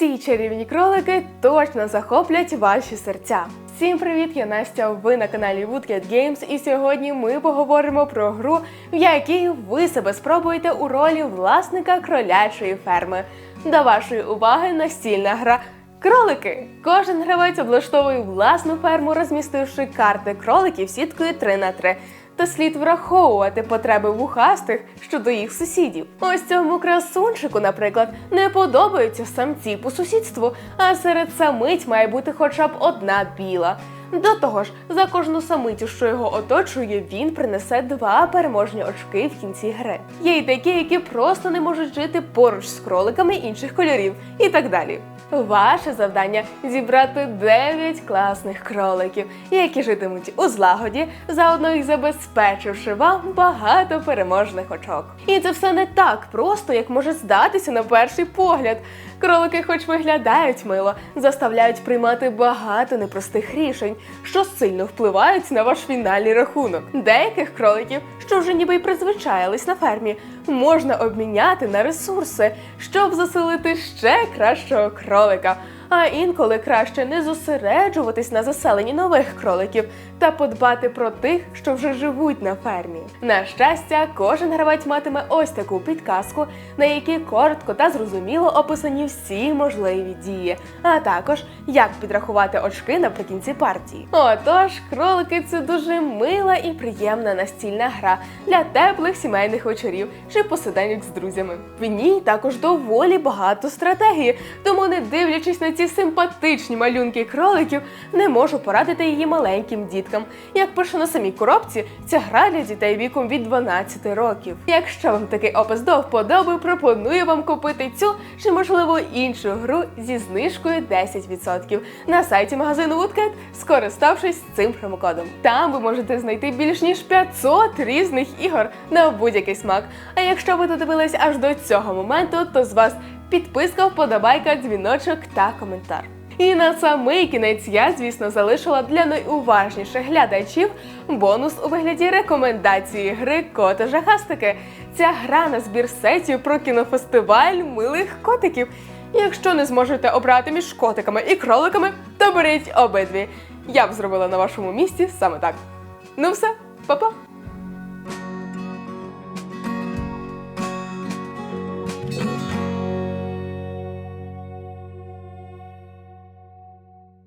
Ці чарівні кролики точно захоплять ваші серця. Всім привіт, я Настя. Ви на каналі Woodcat Games, і сьогодні ми поговоримо про гру, в якій ви себе спробуєте у ролі власника кролячої ферми. До вашої уваги настільна гра. Кролики! Кожен гравець облаштовує власну ферму, розмістивши карти кроликів сіткою 3 на 3 та слід враховувати потреби вухастих щодо їх сусідів. Ось цьому красунчику, наприклад, не подобаються самці по сусідству, а серед самиць має бути хоча б одна біла. До того ж, за кожну самицю, що його оточує, він принесе два переможні очки в кінці гри. Є й такі, які просто не можуть жити поруч з кроликами інших кольорів, і так далі. Ваше завдання зібрати 9 класних кроликів, які житимуть у злагоді, заодно їх забезпечивши вам багато переможних очок. І це все не так просто, як може здатися на перший погляд. Кролики, хоч виглядають мило, заставляють приймати багато непростих рішень, що сильно впливають на ваш фінальний рахунок. Деяких кроликів, що вже ніби й призвичаїлись на фермі, можна обміняти на ресурси, щоб заселити ще кращого кролика. А інколи краще не зосереджуватись на заселенні нових кроликів та подбати про тих, що вже живуть на фермі. На щастя, кожен гравець матиме ось таку підказку, на якій коротко та зрозуміло описані всі можливі дії, а також як підрахувати очки наприкінці партії. Отож, кролики це дуже мила і приємна настільна гра для теплих сімейних вечорів чи посиденьок з друзями. В ній також доволі багато стратегії, тому не дивлячись на ці симпатичні малюнки кроликів, не можу порадити її маленьким діткам. Як пише на самій коробці, ця гра для дітей віком від 12 років. Якщо вам такий опис до вподоби, пропоную вам купити цю чи можливо іншу гру зі знижкою 10% на сайті магазину Woodcat, скориставшись цим промокодом. Там ви можете знайти більш ніж 500 різних ігор на будь-який смак. А якщо ви додивились аж до цього моменту, то з вас підписка, вподобайка, дзвіночок та коментар. І на самий кінець я, звісно, залишила для найуважніших глядачів бонус у вигляді рекомендації гри Кота Жахастики. Ця гра на збір сетів про кінофестиваль милих котиків. Якщо не зможете обрати між котиками і кроликами, то беріть обидві. Я б зробила на вашому місці саме так. Ну все, па-па!